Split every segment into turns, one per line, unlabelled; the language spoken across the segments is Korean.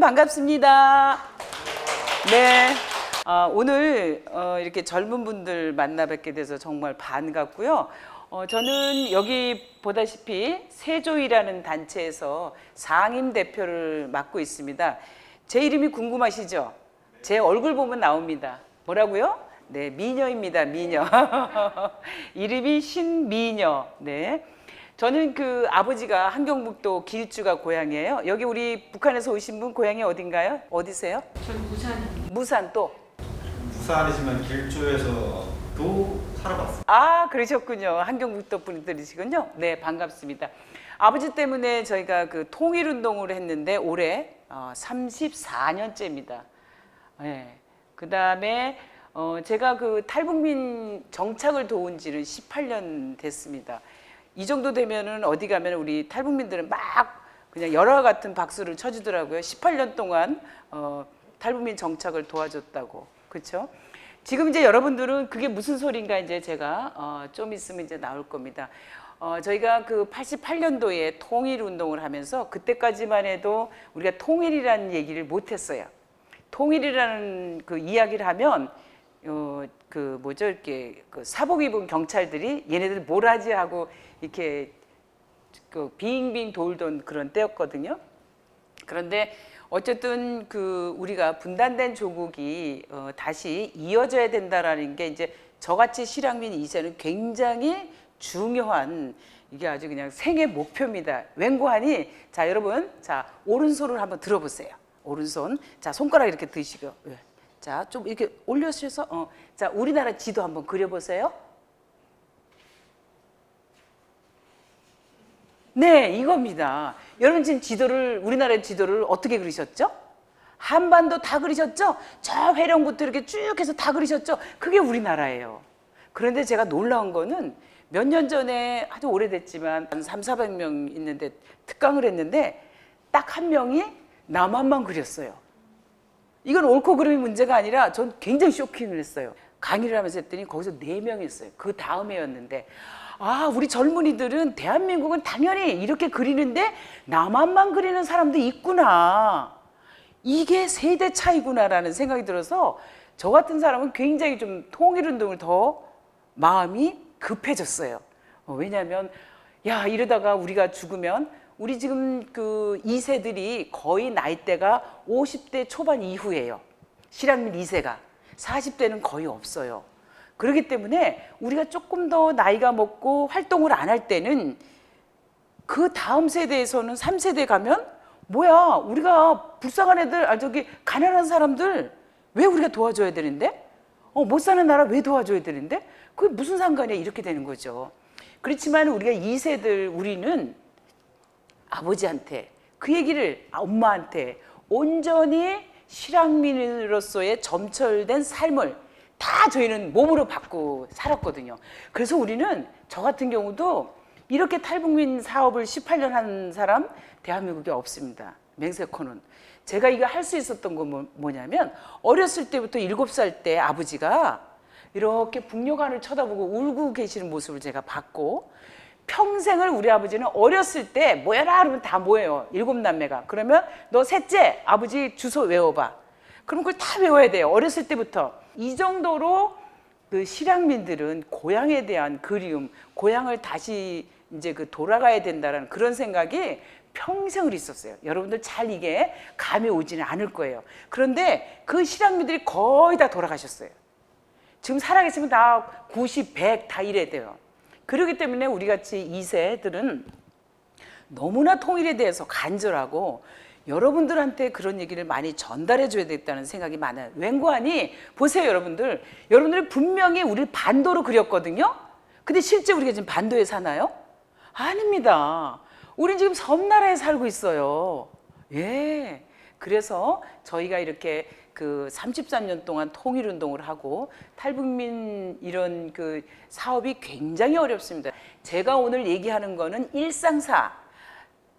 여러분 반갑습니다. 네. 아, 오늘 어, 이렇게 젊은 분들 만나 뵙게 돼서 정말 반갑고요. 어, 저는 여기 보다시피 세조이라는 단체에서 상임 대표를 맡고 있습니다. 제 이름이 궁금하시죠? 제 얼굴 보면 나옵니다. 뭐라고요? 네, 미녀입니다. 미녀. 이름이 신미녀. 네. 저는 그 아버지가 한경북도 길주가 고향이에요. 여기 우리 북한에서 오신 분 고향이 어딘가요? 어디세요?
저는 부산입니다.
무산 또.
부산이지만 길주에서도 살아봤어요.
아, 그러셨군요. 한경북도 분들이시군요. 네, 반갑습니다. 아버지 때문에 저희가 그 통일 운동을 했는데 올해 어, 34년째입니다. 네. 그 다음에 어, 제가 그 탈북민 정착을 도운 지는 18년 됐습니다. 이 정도 되면은 어디 가면 우리 탈북민들은 막 그냥 열화 같은 박수를 쳐주더라고요. 18년 동안 어, 탈북민 정착을 도와줬다고. 그렇죠? 지금 이제 여러분들은 그게 무슨 소리인가 이제 제가 어, 좀 있으면 이제 나올 겁니다. 어, 저희가 그 88년도에 통일 운동을 하면서 그때까지만 해도 우리가 통일이라는 얘기를 못 했어요. 통일이라는 그 이야기를 하면 어, 그 뭐죠 이렇게 그 사복 입은 경찰들이 얘네들 뭘 하지 하고 이렇게 그 빙빙 돌던 그런 때였거든요. 그런데 어쨌든 그 우리가 분단된 조국이 어, 다시 이어져야 된다라는 게 이제 저같이 실향민 이세는 굉장히 중요한 이게 아주 그냥 생애 목표입니다. 웬고하니 자 여러분 자 오른손을 한번 들어보세요. 오른손 자 손가락 이렇게 드시고 예. 자좀 이렇게 올려주셔서 어. 자 우리나라 지도 한번 그려보세요. 네, 이겁니다. 여러분 지금 지도를 우리나라의 지도를 어떻게 그리셨죠? 한반도 다 그리셨죠? 저 회령부터 이렇게 쭉 해서 다 그리셨죠? 그게 우리나라예요. 그런데 제가 놀라운 거는 몇 년 전에 아주 오래됐지만 한 3, 400명 있는데 특강을 했는데 딱 한 명이 남한만 그렸어요. 이건 옳고 그름이 문제가 아니라 전 굉장히 쇼킹을 했어요. 강의를 하면서 했더니 거기서 네 명이 있어요. 그 다음에였는데 아 우리 젊은이들은 대한민국은 당연히 이렇게 그리는데 남한만 그리는 사람도 있구나. 이게 세대 차이구나라는 생각이 들어서 저 같은 사람은 굉장히 좀 통일운동을 더 마음이 급해졌어요. 어, 왜냐하면 야 이러다가 우리가 죽으면 우리 지금 그 2세들이 거의 나이대가 50대 초반 이후예요. 실향민 2세가 40대는 거의 없어요. 그렇기 때문에 우리가 조금 더 나이가 먹고 활동을 안 할 때는 그 다음 세대에서는 3세대 가면 뭐야 우리가 불쌍한 애들 아 저기 가난한 사람들 왜 우리가 도와줘야 되는데? 어 못 사는 나라 왜 도와줘야 되는데? 그게 무슨 상관이야? 이렇게 되는 거죠. 그렇지만 우리가 2세들 우리는 아버지한테 그 얘기를 엄마한테 온전히 실향민으로서의 점철된 삶을 다 저희는 몸으로 받고 살았거든요. 그래서 우리는 저 같은 경우도 이렇게 탈북민 사업을 18년 한 사람 대한민국에 없습니다. 맹세코는. 제가 이거 할 수 있었던 건 뭐- 뭐냐면 어렸을 때부터 7살 때 아버지가 이렇게 북녘안을 쳐다보고 울고 계시는 모습을 제가 봤고 평생을 우리 아버지는 어렸을 때 모여라 그러면 다 모여요. 일곱 남매가. 그러면 너 셋째 아버지 주소 외워봐. 그럼 그걸 다 외워야 돼요. 어렸을 때부터. 이 정도로 그 실향민들은 고향에 대한 그리움, 고향을 다시 이제 그 돌아가야 된다라는 그런 생각이 평생을 있었어요. 여러분들 잘 이게 감이 오지는 않을 거예요. 그런데 그 실향민들이 거의 다 돌아가셨어요. 지금 살아계시면 다 90, 100 다 이래 돼요. 그렇기 때문에 우리 같이 2세들은 너무나 통일에 대해서 간절하고 여러분들한테 그런 얘기를 많이 전달해 줘야 되겠다는 생각이 많아요. 웬고하니 보세요, 여러분들. 여러분들이 분명히 우리 반도로 그렸거든요. 근데 실제 우리가 지금 반도에 사나요? 아닙니다. 우린 지금 섬나라에 살고 있어요. 예. 그래서 저희가 이렇게 그 33년 동안 통일 운동을 하고 탈북민 이런 그 사업이 굉장히 어렵습니다. 제가 오늘 얘기하는 거는 일상사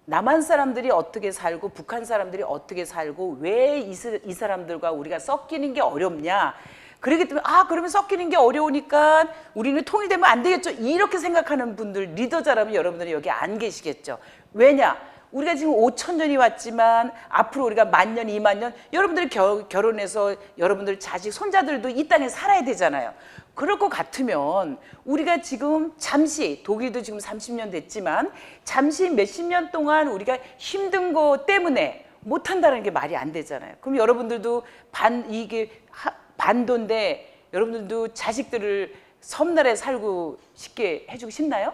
남한 사람들이 어떻게 살고 북한 사람들이 어떻게 살고 왜 이 사람들과 우리가 섞이는 게 어렵냐. 그렇기 때문에 아 그러면 섞이는 게 어려우니까 우리는 통일되면 안 되겠죠. 이렇게 생각하는 분들 리더자라면 여러분들이 여기 안 계시겠죠. 왜냐? 우리가 지금 5천 년이 왔지만 앞으로 우리가 만 년, 이만 년 여러분들이 겨- 결혼해서 여러분들 자식, 손자들도 이 땅에 살아야 되잖아요. 그럴 것 같으면 우리가 지금 잠시 독일도 지금 30년 됐지만 잠시 몇십 년 동안 우리가 힘든 거 때문에 못 한다는 게 말이 안 되잖아요. 그럼 여러분들도 반 이게 하- 반도인데 여러분들도 자식들을 섬나라에 살고 싶게 해주고 싶나요?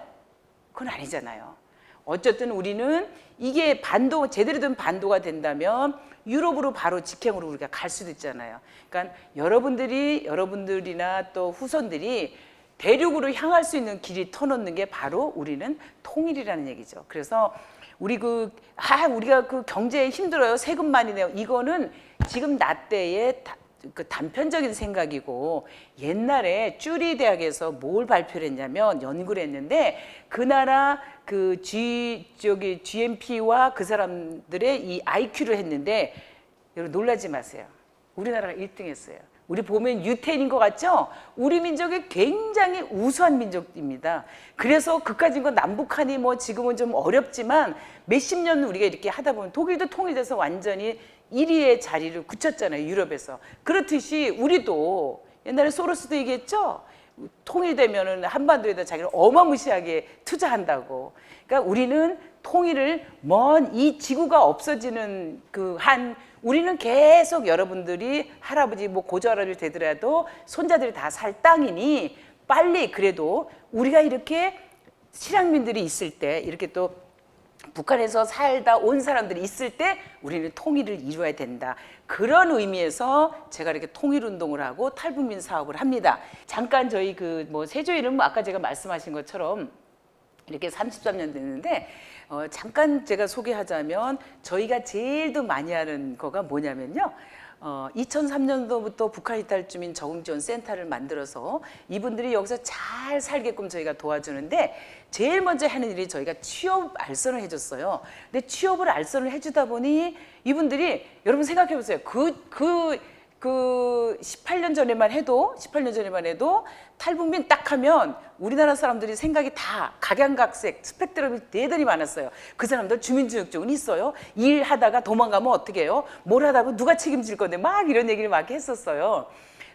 그건 아니잖아요. 어쨌든 우리는 이게 반도 제대로 된 반도가 된다면 유럽으로 바로 직행으로 우리가 갈 수도 있잖아요. 그러니까 여러분들이 여러분들이나 또 후손들이 대륙으로 향할 수 있는 길이 터놓는 게 바로 우리는 통일이라는 얘기죠. 그래서 우리 그, 아, 우리가 그 경제에 힘들어요. 세금 많이 내요. 이거는 지금 나 때의 다- 그 단편적인 생각이고 옛날에 쭈리 대학에서 뭘 발표를 했냐면 연구를 했는데 그 나라 그 G 저기 GMP와 그 사람들의 이 IQ를 했는데 여러분 놀라지 마세요. 우리나라가 1등했어요. 우리 보면 유태인인 것 같죠? 우리 민족이 굉장히 우수한 민족입니다. 그래서 그까진 건 남북한이 뭐 지금은 좀 어렵지만 몇십 년 우리가 이렇게 하다 보면 독일도 통일돼서 완전히 1위의 자리를 굳혔잖아요. 유럽에서. 그렇듯이 우리도 옛날에 소로스도 얘기했죠? 통일되면은 한반도에다 자기를 어마무시하게 투자한다고. 그러니까 우리는 통일을 먼 이 지구가 없어지는 그 한 우리는 계속 여러분들이 할아버지 뭐 고조할아버지 되더라도 손자들이 다 살 땅이니 빨리 그래도 우리가 이렇게 실향민들이 있을 때 이렇게 또 북한에서 살다 온 사람들이 있을 때 우리는 통일을 이루어야 된다. 그런 의미에서 제가 이렇게 통일 운동을 하고 탈북민 사업을 합니다. 잠깐 저희 그 뭐 세조일은 뭐 아까 제가 말씀하신 것처럼 이렇게 33년 됐는데 어, 잠깐 제가 소개하자면 저희가 제일 더 많이 하는 거가 뭐냐면요. 어, 2003년도부터 북한 이탈 주민 적응 지원 센터를 만들어서 이분들이 여기서 잘 살게끔 저희가 도와주는데 제일 먼저 하는 일이 저희가 취업 알선을 해줬어요. 근데 취업을 알선을 해주다 보니 이분들이 여러분 생각해 보세요. 그, 그, 그 18년 전에만 해도 18년 전에만 해도 탈북민 딱 하면 우리나라 사람들이 생각이 다 각양각색 스펙트럼이 대단히 많았어요. 그 사람들 주민등록증은 있어요. 일하다가 도망가면 어떻게 해요? 뭘 하다가 누가 책임질 건데 막 이런 얘기를 막 했었어요.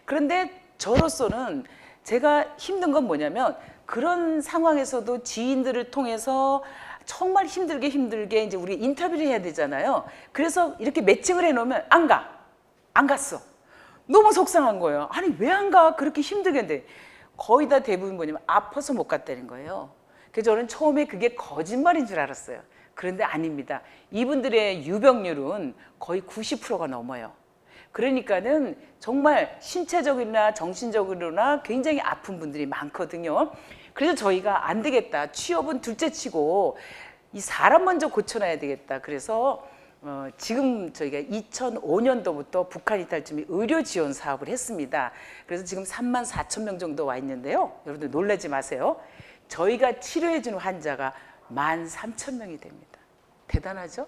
그런데 저로서는 제가 힘든 건 뭐냐면 그런 상황에서도 지인들을 통해서 정말 힘들게 힘들게 이제 우리 인터뷰를 해야 되잖아요. 그래서 이렇게 매칭을 해놓으면 안 가. 안 갔어. 너무 속상한 거예요. 아니 왜 안 가? 그렇게 힘들겠는데 거의 다 대부분 뭐냐면 아파서 못 갔다는 거예요. 그래서 저는 처음에 그게 거짓말인 줄 알았어요. 그런데 아닙니다. 이분들의 유병률은 거의 90%가 넘어요. 그러니까는 정말 신체적이나 정신적으로나 굉장히 아픈 분들이 많거든요. 그래서 저희가 안 되겠다. 취업은 둘째 치고 이 사람 먼저 고쳐놔야 되겠다. 그래서 어, 지금 저희가 2005년도부터 북한 이탈쯤이 의료 지원 사업을 했습니다. 그래서 지금 3만 4천 명 정도 와 있는데요. 여러분들 놀라지 마세요. 저희가 치료해주는 환자가 1만 3천 명이 됩니다. 대단하죠?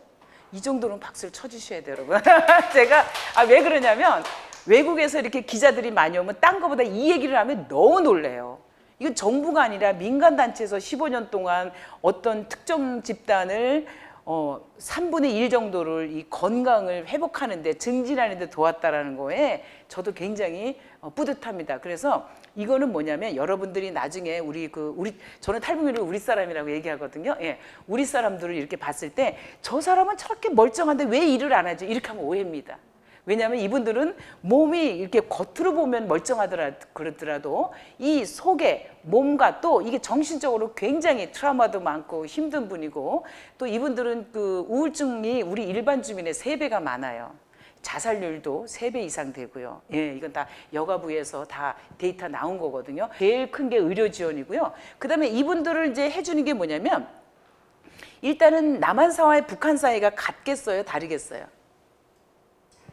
이 정도는 박수를 쳐주셔야 돼요, 여러분. 제가 아, 왜 그러냐면 외국에서 이렇게 기자들이 많이 오면 딴 거보다 이 얘기를 하면 너무 놀래요. 이건 정부가 아니라 민간 단체에서 15년 동안 어떤 특정 집단을 어, 3분의 1 정도를 이 건강을 회복하는데 증진하는데 도왔다라는 거에 저도 굉장히 어, 뿌듯합니다. 그래서 이거는 뭐냐면 여러분들이 나중에 우리 그 우리 저는 탈북민을 우리 사람이라고 얘기하거든요. 예, 우리 사람들을 이렇게 봤을 때 저 사람은 저렇게 멀쩡한데 왜 일을 안 하죠? 이렇게 하면 오해입니다. 왜냐하면 이분들은 몸이 이렇게 겉으로 보면 멀쩡하더라 그렇더라도 이 속에 몸과 또 이게 정신적으로 굉장히 트라우마도 많고 힘든 분이고 또 이분들은 그 우울증이 우리 일반 주민의 세 배가 많아요. 자살률도 세 배 이상 되고요. 예, 이건 다 여가부에서 다 데이터 나온 거거든요. 제일 큰 게 의료 지원이고요. 그 다음에 이분들을 이제 해주는 게 뭐냐면 일단은 남한사와의 북한사이가 같겠어요, 다르겠어요.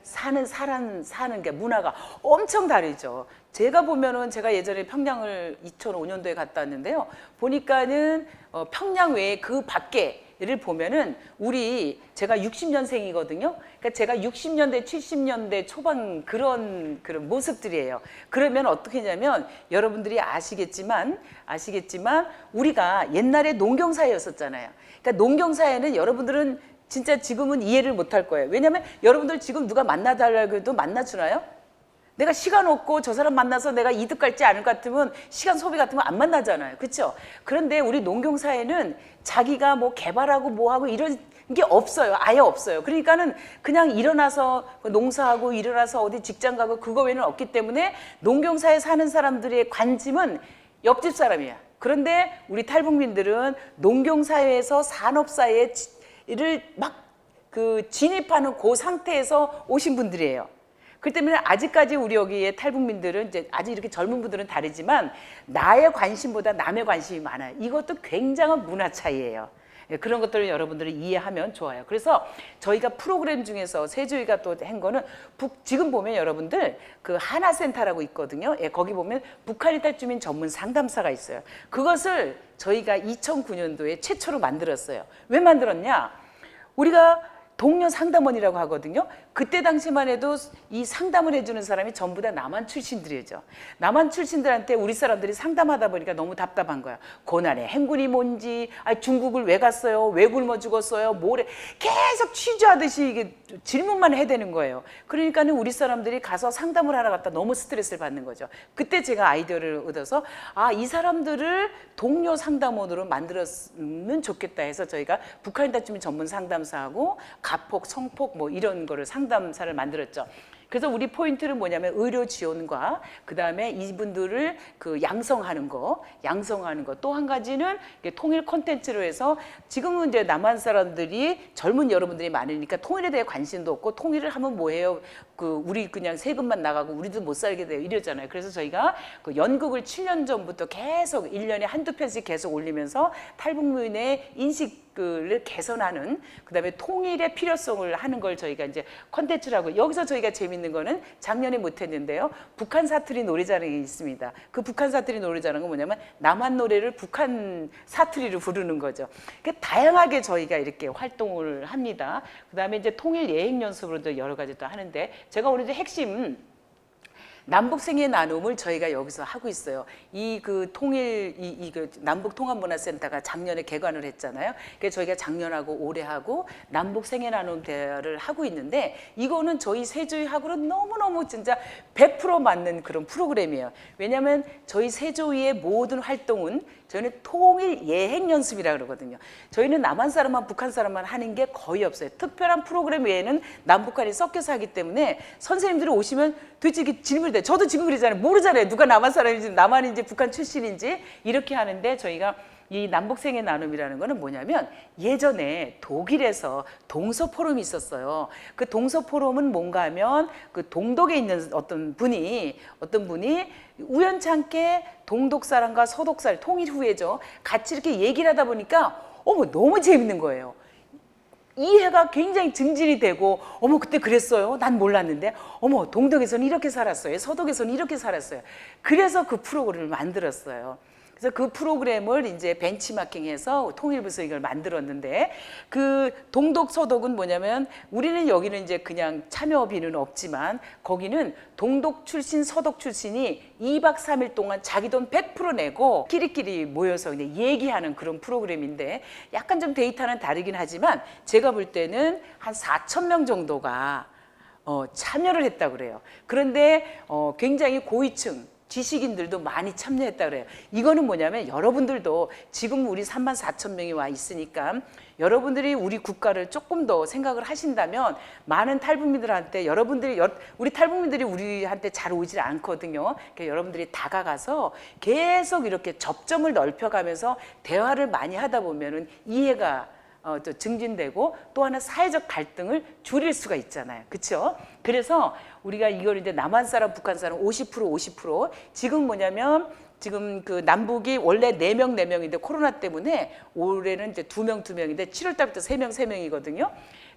사는 사람 사는 게 문화가 엄청 다르죠. 제가 보면은 제가 예전에 평양을 2005년도에 갔다 왔는데요. 보니까는 어, 평양 외에 그 밖에를 보면은 우리 제가 60년생이거든요. 그러니까 제가 60년대 70년대 초반 그런 그런 모습들이에요. 그러면 어떻게 했냐면 여러분들이 아시겠지만 아시겠지만 우리가 옛날에 농경 사회였었잖아요. 그러니까 농경 사회는 여러분들은 진짜 지금은 이해를 못할 거예요. 왜냐면 여러분들 지금 누가 만나달라고 해도 만나주나요? 내가 시간 없고 저 사람 만나서 내가 이득 갈지 않을 것 같으면 시간 소비 같으면 안 만나잖아요. 그렇죠? 그런데 우리 농경 사회는 자기가 뭐 개발하고 뭐하고 이런 게 없어요. 아예 없어요. 그러니까는 그냥 일어나서 농사하고 일어나서 어디 직장 가고 그거 외에는 없기 때문에 농경사에 사는 사람들의 관심은 옆집 사람이야. 그런데 우리 탈북민들은 농경 사회에서 산업 사회 를 막 그 진입하는 그 상태에서 오신 분들이에요. 그 때문에 아직까지 우리 여기에 탈북민들은 이제 아직 이렇게 젊은 분들은 다르지만 나의 관심보다 남의 관심이 많아요. 이것도 굉장한 문화 차이예요. 예, 그런 것들을 여러분들이 이해하면 좋아요. 그래서 저희가 프로그램 중에서 세조이가 또 한 거는 북, 지금 보면 여러분들 그 하나센터라고 있거든요. 예, 거기 보면 북한 이탈 주민 전문 상담사가 있어요. 그것을 저희가 2009년도에 최초로 만들었어요. 왜 만들었냐? 우리가 동료 상담원이라고 하거든요. 그때 당시만 해도 이 상담을 해주는 사람이 전부 다 남한 출신들이죠. 남한 출신들한테 우리 사람들이 상담하다 보니까 너무 답답한 거야. 고난의 행군이 뭔지, 아 중국을 왜 갔어요? 왜 굶어 죽었어요? 뭐래? 계속 취조하듯이 이게 질문만 해야 되는 거예요. 그러니까는 우리 사람들이 가서 상담을 하러 갔다 너무 스트레스를 받는 거죠. 그때 제가 아이디어를 얻어서 아 이 사람들을 동료 상담원으로 만들었으면 좋겠다 해서 저희가 북한 다주민 전문 상담사하고 가폭, 성폭 뭐 이런 거를 상담사를 만들었죠. 그래서 우리 포인트는 뭐냐면 의료 지원과 그 다음에 이분들을 그 양성하는 거, 양성하는 거. 또 한 가지는 통일 콘텐츠로 해서 지금은 이제 남한 사람들이 젊은 여러분들이 많으니까 통일에 대해 관심도 없고 통일을 하면 뭐 해요? 그 우리 그냥 세금만 나가고 우리도 못 살게 돼요 이러잖아요. 그래서 저희가 그 연극을 7년 전부터 계속 1년에 한두 편씩 계속 올리면서 탈북민의 인식을 개선하는 그다음에 통일의 필요성을 하는 걸 저희가 이제 컨텐츠라고 여기서 저희가 재밌는 거는 작년에 못 했는데요. 북한 사투리 노래자랑이 있습니다. 그 북한 사투리 노래자랑은 뭐냐면 남한 노래를 북한 사투리로 부르는 거죠. 그 다양하게 저희가 이렇게 활동을 합니다. 그다음에 이제 통일 예행 연습으로도 여러 가지 또 하는데 제가 이제 핵심 남북생의 나눔을 저희가 여기서 하고 있어요. 이 그 통일 이, 이 그 남북 통합문화센터가 작년에 개관을 했잖아요. 그래서 저희가 작년하고 올해하고 남북생의 나눔 대회를 하고 있는데 이거는 저희 세조이하고는 너무너무 진짜 100% 맞는 그런 프로그램이에요. 왜냐하면 저희 세조이의 모든 활동은 저희는 통일 예행 연습이라 그러거든요. 저희는 남한 사람만 북한 사람만 하는 게 거의 없어요. 특별한 프로그램 외에는 남북한이 섞여서 하기 때문에 선생님들이 오시면 도대체 질문이 돼. 저도 지금 그러잖아요. 모르잖아요. 누가 남한 사람인지 남한인지 북한 출신인지 이렇게 하는데 저희가 이 남북생의 나눔이라는 거는 뭐냐면 예전에 독일에서 동서 포럼이 있었어요. 그 동서 포럼은 뭔가 하면 그 동독에 있는 어떤 분이 어떤 분이 우연찮게 동독 사람과 서독 사람 통일 후에죠. 같이 이렇게 얘기를 하다 보니까 어머 너무 재밌는 거예요. 이해가 굉장히 증진이 되고 어머 그때 그랬어요? 난 몰랐는데. 어머 동독에서는 이렇게 살았어요. 서독에서는 이렇게 살았어요. 그래서 그 프로그램을 만들었어요 그래서 그 프로그램을 이제 벤치마킹해서 통일부서 이걸 만들었는데 그 동독 서독은 뭐냐면 우리는 여기는 이제 그냥 참여비는 없지만 거기는 동독 출신 서독 출신이 2박 3일 동안 자기 돈 100% 내고 끼리끼리 모여서 그냥 얘기하는 그런 프로그램인데 약간 좀 데이터는 다르긴 하지만 제가 볼 때는 한 4천 명 정도가 어, 참여를 했다 그래요. 그런데 어, 굉장히 고위층 지식인들도 많이 참여했다 그래요. 이거는 뭐냐면 여러분들도 지금 우리 3만 4천 명이 와 있으니까 여러분들이 우리 국가를 조금 더 생각을 하신다면 많은 탈북민들한테 여러분들이 여- 우리 탈북민들이 우리한테 잘 오질 않거든요. 그러니까 여러분들이 다가가서 계속 이렇게 접점을 넓혀가면서 대화를 많이 하다 보면은 이해가 어, 또 증진되고 또 하나 사회적 갈등을 줄일 수가 있잖아요. 그렇죠? 그래서 우리가 이걸 이제 남한 사람, 북한 사람 50% 50% 지금 뭐냐면 지금 그 남북이 원래 네 명 네명인데 코로나 때문에 올해는 이제 두 명 두명인데 7월 달부터 세 명 세명이거든요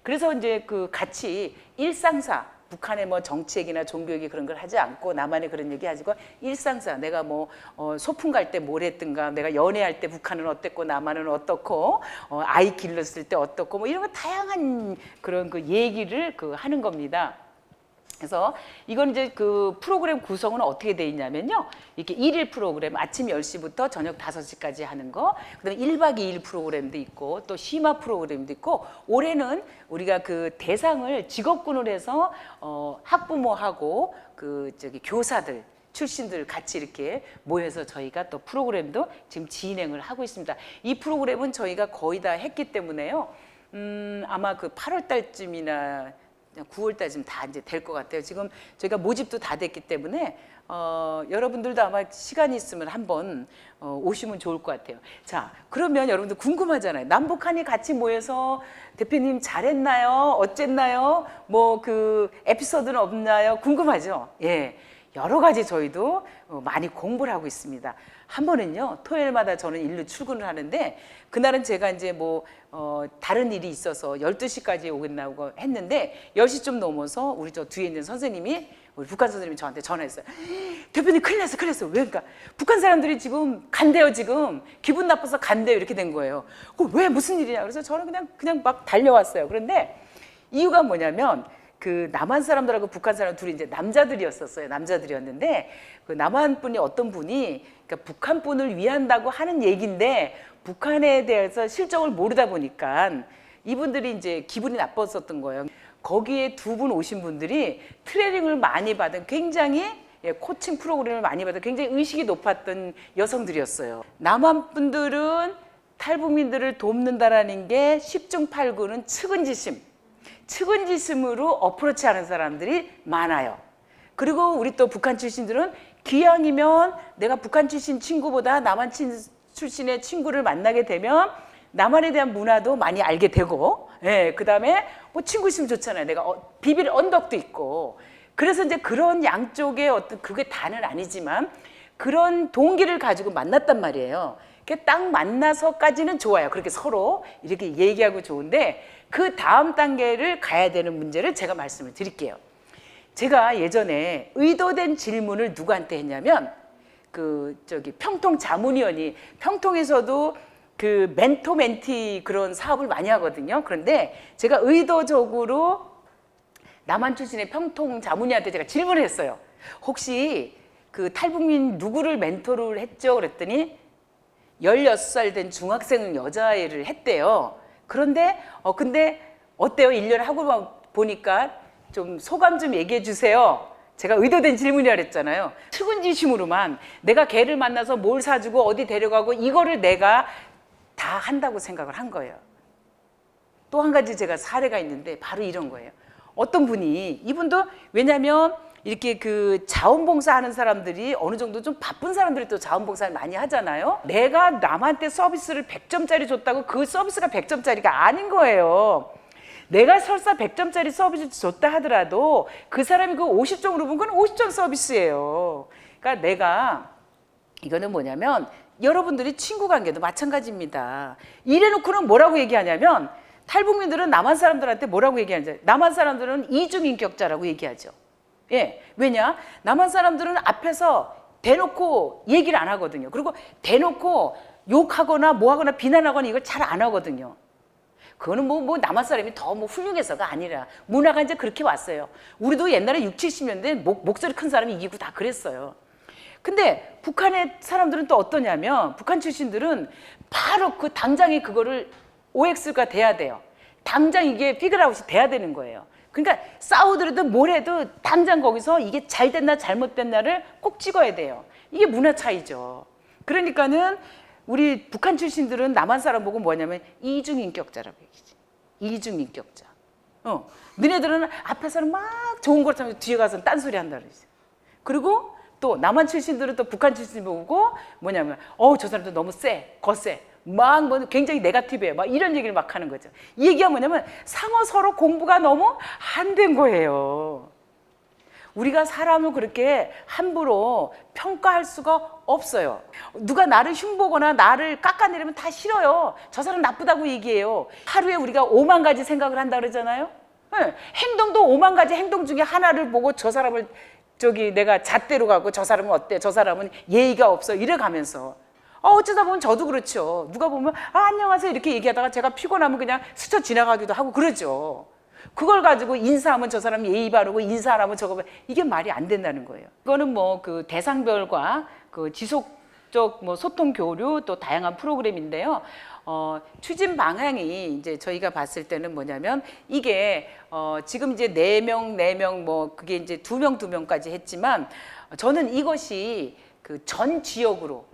그래서 이제 그 같이 일상사 북한의 뭐 정치 얘기나 종교 얘기 그런 걸 하지 않고 나만의 그런 얘기 하지고 일상사 내가 뭐 어, 소풍 갈 때 뭘 했든가 내가 연애할 때 북한은 어땠고 남한은 어떻고 어, 아이 길렀을 때 어떻고 뭐 이런 거 다양한 그런 그 얘기를 그 하는 겁니다. 그래서 이건 이제 그 프로그램 구성은 어떻게 돼 있냐면요. 이렇게 일일 프로그램 아침 10시부터 저녁 5시까지 하는 거. 그다음에 1박 2일 프로그램도 있고 또 심화 프로그램도 있고 올해는 우리가 그 대상을 직업군을 해서 어 학부모하고 그 저기 교사들 출신들 같이 이렇게 모여서 저희가 또 프로그램도 지금 진행을 하고 있습니다. 이 프로그램은 저희가 거의 다 했기 때문에요. 음, 아마 그 8월 달쯤이나 9월 달쯤 다 이제 될 것 같아요. 지금 저희가 모집도 다 됐기 때문에 어, 여러분들도 아마 시간이 있으면 한번 어, 오시면 좋을 것 같아요. 자, 그러면 여러분들 궁금하잖아요. 남북한이 같이 모여서 대표님 잘했나요? 어쨌나요? 뭐 그 에피소드는 없나요? 궁금하죠? 예. 여러 가지 저희도 어, 많이 공부를 하고 있습니다. 한 번은요, 토요일마다 저는 일로 출근을 하는데, 그날은 제가 이제 뭐, 어, 다른 일이 있어서 12시까지 오겠다고 했는데, 10시 좀 넘어서 우리 저 뒤에 있는 선생님이, 우리 북한 선생님이 저한테 전화했어요. 대표님 큰일 났어, 큰일 났어. 왜? 그러니까, 북한 사람들이 지금 간대요, 지금. 기분 나빠서 간대요, 이렇게 된 거예요. 그 왜, 무슨 일이냐. 그래서 저는 그냥, 그냥 막 달려왔어요. 그런데 이유가 뭐냐면, 그 남한 사람들하고 북한 사람 둘이 이제 남자들이었었어요. 남자들이었는데 그 남한 분이 어떤 분이 그러니까 북한 분을 위한다고 하는 얘기인데 북한에 대해서 실정을 모르다 보니까 이분들이 이제 기분이 나빴었던 거예요. 거기에 두 분 오신 분들이 트레이닝을 많이 받은 굉장히 예, 코칭 프로그램을 많이 받은 굉장히 의식이 높았던 여성들이었어요. 남한 분들은 탈북민들을 돕는다라는 게 십중팔구는 측은지심. 측은지심으로 어프로치 하는 사람들이 많아요. 그리고 우리 또 북한 출신들은 기왕이면 내가 북한 출신 친구보다 남한 친, 출신의 친구를 만나게 되면 남한에 대한 문화도 많이 알게 되고, 예, 그 다음에 뭐 친구 있으면 좋잖아요. 내가 어, 비빌 언덕도 있고. 그래서 이제 그런 양쪽의 어떤 그게 다는 아니지만 그런 동기를 가지고 만났단 말이에요. 이렇게 딱 만나서까지는 좋아요. 그렇게 서로 이렇게 얘기하고 좋은데 그 다음 단계를 가야 되는 문제를 제가 말씀을 드릴게요. 제가 예전에 의도된 질문을 누구한테 했냐면 그 저기 평통 자문위원이 평통에서도 그 멘토 멘티 그런 사업을 많이 하거든요. 그런데 제가 의도적으로 남한 출신의 평통 자문위한테 제가 질문을 했어요. 혹시 그 탈북민 누구를 멘토를 했죠? 그랬더니 16살 된 중학생 여자애를 했대요. 그런데 어 근데 어때요? 1년 하고 보니까 좀 소감 좀 얘기해 주세요. 제가 의도된 질문이라 그랬잖아요. 측은지심으로만 내가 걔를 만나서 뭘 사주고 어디 데려가고 이거를 내가 다 한다고 생각을 한 거예요. 또 한 가지 제가 사례가 있는데 바로 이런 거예요. 어떤 분이 이분도 왜냐하면 이렇게 그 자원봉사하는 사람들이 어느 정도 좀 바쁜 사람들이 또 자원봉사를 많이 하잖아요. 내가 남한테 서비스를 100점짜리 줬다고 그 서비스가 100점짜리가 아닌 거예요. 내가 설사 100점짜리 서비스 줬다 하더라도 그 사람이 그 50점으로 본 건 50점 서비스예요. 그러니까 내가 이거는 뭐냐면 여러분들이 친구 관계도 마찬가지입니다. 이래놓고는 뭐라고 얘기하냐면 탈북민들은 남한 사람들한테 뭐라고 얘기하는지 남한 사람들은 이중인격자라고 얘기하죠. 예, 왜냐? 남한 사람들은 앞에서 대놓고 얘기를 안 하거든요. 그리고 대놓고 욕하거나 뭐하거나 비난하거나 이걸 잘 안 하거든요. 그거는 뭐, 뭐 남한 사람이 더 뭐 훌륭해서가 아니라 문화가 이제 그렇게 왔어요. 우리도 옛날에 6, 70년대 목, 목소리 큰 사람이 이기고 다 그랬어요. 근데 북한의 사람들은 또 어떠냐면 북한 출신들은 바로 그 당장에 그거를 OX가 돼야 돼요. 당장 이게 피그라웃이 돼야 되는 거예요. 그러니까 싸우더라도 뭘 해도 당장 거기서 이게 잘 됐나 잘못됐나를 꼭 찍어야 돼요. 이게 문화 차이죠. 그러니까는 우리 북한 출신들은 남한 사람 보고 뭐냐면 이중인격자라고 얘기지. 이중인격자. 어. 너네들은 앞에서는 막 좋은 걸 하면 뒤에 가서는 딴소리 한다 그러지. 그리고 또 남한 출신들은 또 북한 출신 보고 뭐냐면 어우 저 사람들 너무 쎄, 거세. 막 뭐 굉장히 네가티브해. 막 이런 얘기를 막 하는 거죠. 이 얘기가 뭐냐면 상호 서로 공부가 너무 안 된 거예요. 우리가 사람을 그렇게 함부로 평가할 수가 없어요. 누가 나를 흉보거나 나를 깎아내리면 다 싫어요. 저 사람 나쁘다고 얘기해요. 하루에 우리가 오만 가지 생각을 한다 그러잖아요. 네. 행동도 오만 가지 행동 중에 하나를 보고 저 사람을 저기 내가 잣대로 가고 저 사람은 어때? 저 사람은 예의가 없어. 이래 가면서. 어, 어쩌다 보면 저도 그렇죠. 누가 보면 아, 안녕하세요 이렇게 얘기하다가 제가 피곤하면 그냥 스쳐 지나가기도 하고 그러죠. 그걸 가지고 인사하면 저 사람 예의 바르고 인사 안 하면 저거 봐. 이게 말이 안 된다는 거예요. 그거는 뭐 그 대상별과 그 지속적 뭐 소통 교류 또 다양한 프로그램인데요. 어, 추진 방향이 이제 저희가 봤을 때는 뭐냐면 이게 어, 지금 이제 네 명, 네 명 뭐 그게 이제 두 명, 두 명까지 했지만 저는 이것이 그 전 지역으로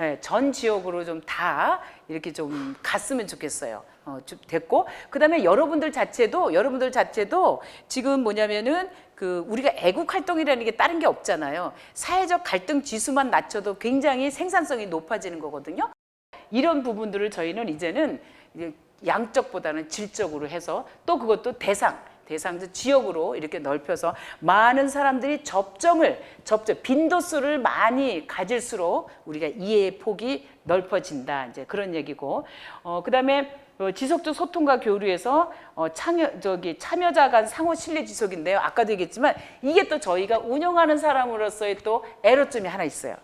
예, 전 지역으로 좀 다 이렇게 좀 갔으면 좋겠어요. 어, 좀 됐고 그다음에 여러분들 자체도 여러분들 자체도 지금 뭐냐면은 그 우리가 애국 활동이라는 게 다른 게 없잖아요. 사회적 갈등 지수만 낮춰도 굉장히 생산성이 높아지는 거거든요. 이런 부분들을 저희는 이제는 이제 양적보다는 질적으로 해서 또 그것도 대상 대상 지역으로 이렇게 넓혀서 많은 사람들이 접점을 접점 빈도수를 많이 가질수록 우리가 이해의 폭이 넓어진다. 이제 그런 얘기고. 어 그다음에 어, 지속적 소통과 교류에서 어, 참여 저기 참여자 간 상호 신뢰 지속인데요. 아까도 얘기했지만 이게 또 저희가 운영하는 사람으로서의 또 애로점이 하나 있어요.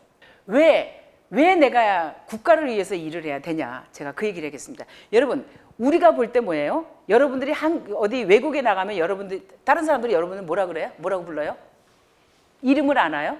왜 왜 내가 국가를 위해서 일을 해야 되냐? 제가 그 얘기를 하겠습니다. 여러분, 우리가 볼 때 뭐예요? 여러분들이 한 어디 외국에 나가면 여러분들 다른 사람들이 여러분을 뭐라 그래요? 뭐라고 불러요? 이름을 아나요?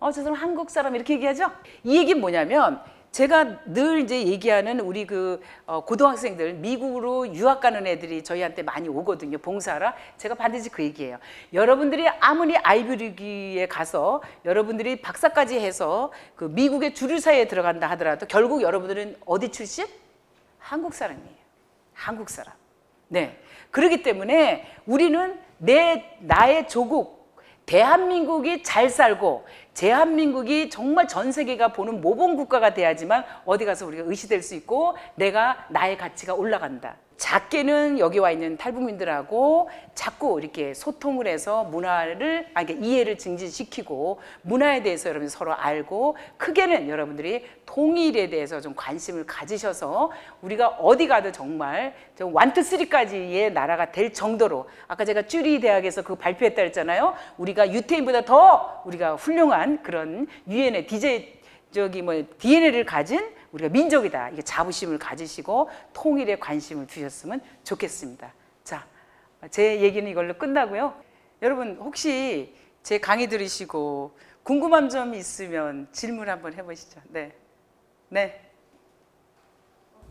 어, 저 사람 한국 사람 이렇게 얘기하죠? 이 얘기는 뭐냐면 제가 늘 이제 얘기하는 우리 그 어, 고등학생들 미국으로 유학 가는 애들이 저희한테 많이 오거든요. 봉사하러. 제가 반드시 그 얘기예요. 여러분들이 아무리 아이비리기에 가서 여러분들이 박사까지 해서 그 미국의 주류 사회에 들어간다 하더라도 결국 여러분들은 어디 출신? 한국 사람이에요. 한국 사람. 네. 그렇기 때문에 우리는 내 나의 조국 대한민국이 잘 살고 대한민국이 정말 전 세계가 보는 모범 국가가 돼야지만 어디 가서 우리가 의시될 수 있고 내가 나의 가치가 올라간다. 작게는 여기 와 있는 탈북민들하고 자꾸 이렇게 소통을 해서 문화를 아 이게 이해를 증진시키고 문화에 대해서 여러분 서로 알고 크게는 여러분들이 통일에 대해서 좀 관심을 가지셔서 우리가 어디 가도 정말 좀 원투 쓰리까지의 나라가 될 정도로 아까 제가 쭈리 대학에서 그 발표했다 했잖아요. 우리가 유태인보다 더 우리가 훌륭한 그런 유엔의 디제 저기 뭐 DNA를 가진 우리가 민족이다. 이게 자부심을 가지시고 통일에 관심을 두셨으면 좋겠습니다. 자, 제 얘기는 이걸로 끝나고요. 여러분 혹시 제 강의 들으시고 궁금한 점 있으면 질문 한번 해보시죠. 네, 네.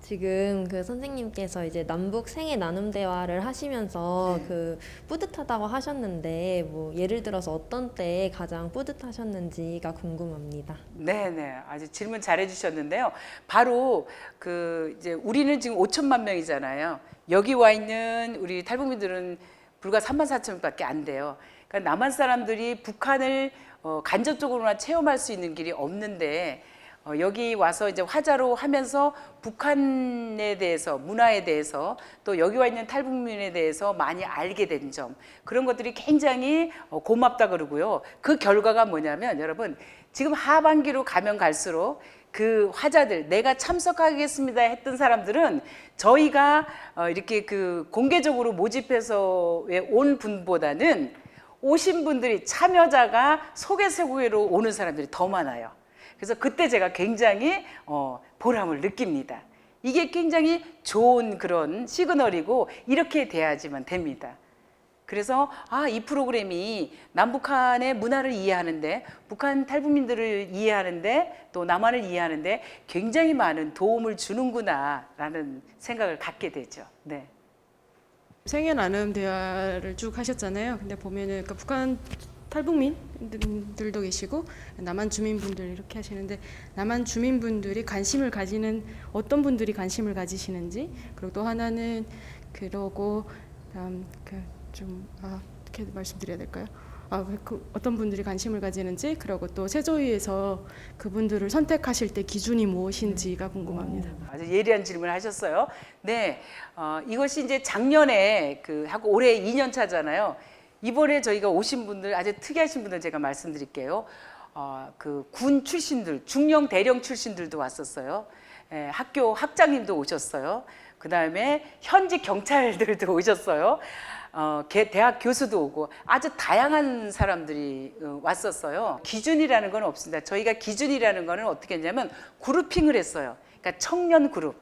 지금 그 선생님께서 이제 남북 생애 나눔 대화를 하시면서
네.
그 뿌듯하다고 하셨는데 뭐 예를 들어서 어떤 때에 가장 뿌듯하셨는지가 궁금합니다.
네 네 아주 질문 잘해 주셨는데요. 바로 그 이제 우리는 지금 5천만 명이잖아요. 여기 와 있는 우리 탈북민들은 불과 3만 4천 명밖에 안 돼요. 그러니까 남한 사람들이 북한을 어, 간접적으로나 체험할 수 있는 길이 없는데 어, 여기 와서 이제 화자로 하면서 북한에 대해서 문화에 대해서 또 여기 와 있는 탈북민에 대해서 많이 알게 된 점 그런 것들이 굉장히 어, 고맙다 그러고요. 그 결과가 뭐냐면 여러분 지금 하반기로 가면 갈수록 그 화자들 내가 참석하겠습니다 했던 사람들은 저희가 어, 이렇게 그 공개적으로 모집해서 온 분보다는 오신 분들이 참여자가 소개세고회로 오는 사람들이 더 많아요. 그래서 그때 제가 굉장히 어, 보람을 느낍니다. 이게 굉장히 좋은 그런 시그널이고 이렇게 돼야지만 됩니다. 그래서 아, 이 프로그램이 남북한의 문화를 이해하는데 북한 탈북민들을 이해하는데 또 남한을 이해하는데 굉장히 많은 도움을 주는구나라는 생각을 갖게 되죠. 네.
생애 나눔 대화를 쭉 하셨잖아요. 근데 보면은 그 북한 탈북민들도 계시고 남한 주민분들 이렇게 하시는데 남한 주민분들이 관심을 가지는 어떤 분들이 관심을 가지시는지 그리고 또 하나는 그러고 음, 그좀 아, 어떻게 말씀드려야 될까요? 아, 그 어떤 분들이 관심을 가지는지 그리고 또 세조위에서 그분들을 선택하실 때 기준이 무엇인지가 궁금합니다.
아주 예리한 질문을 하셨어요. 네, 어, 이것이 이제 작년에 그 하고 올해 2년 차잖아요. 이번에 저희가 오신 분들 아주 특이하신 분들 제가 말씀드릴게요. 어, 그 군 출신들, 중령 대령 출신들도 왔었어요. 예, 학교 학장님도 오셨어요. 그 다음에 현직 경찰들도 오셨어요. 어, 개- 대학 교수도 오고 아주 다양한 사람들이 어, 왔었어요. 기준이라는 건 없습니다. 저희가 기준이라는 거는 어떻게 했냐면 그룹핑을 했어요. 그러니까 청년 그룹.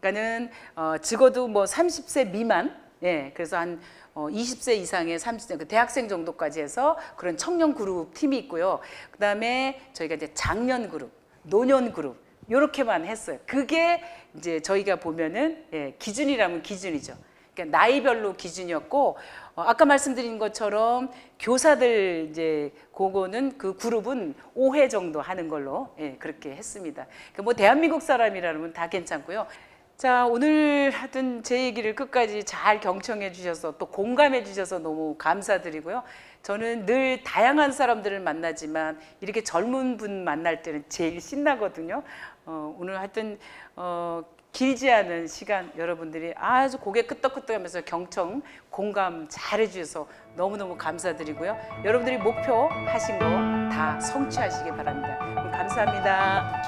그러니까는 어, 적어도 뭐 30세 미만 예, 그래서 한 어, 20세 이상의 30대 그 대학생 정도까지 해서 그런 청년 그룹 팀이 있고요. 그다음에 저희가 이제 장년 그룹, 노년 그룹 요렇게만 했어요. 그게 이제 저희가 보면은 예, 기준이라면 기준이죠. 그러니까 나이별로 기준이었고 어, 아까 말씀드린 것처럼 교사들 이제 그거는 그 그룹은 5회 정도 하는 걸로 예, 그렇게 했습니다. 그러니까 뭐 대한민국 사람이라면 다 괜찮고요. 자 오늘 하여튼 제 얘기를 끝까지 잘 경청해 주셔서 또 공감해 주셔서 너무 감사드리고요. 저는 늘 다양한 사람들을 만나지만 이렇게 젊은 분 만날 때는 제일 신나거든요. 어, 오늘 하여튼 어, 길지 않은 시간 여러분들이 아주 고개 끄덕끄덕하면서 경청 공감 잘 해 주셔서 너무너무 감사드리고요. 여러분들이 목표 하신 거 다 성취하시기 바랍니다. 감사합니다.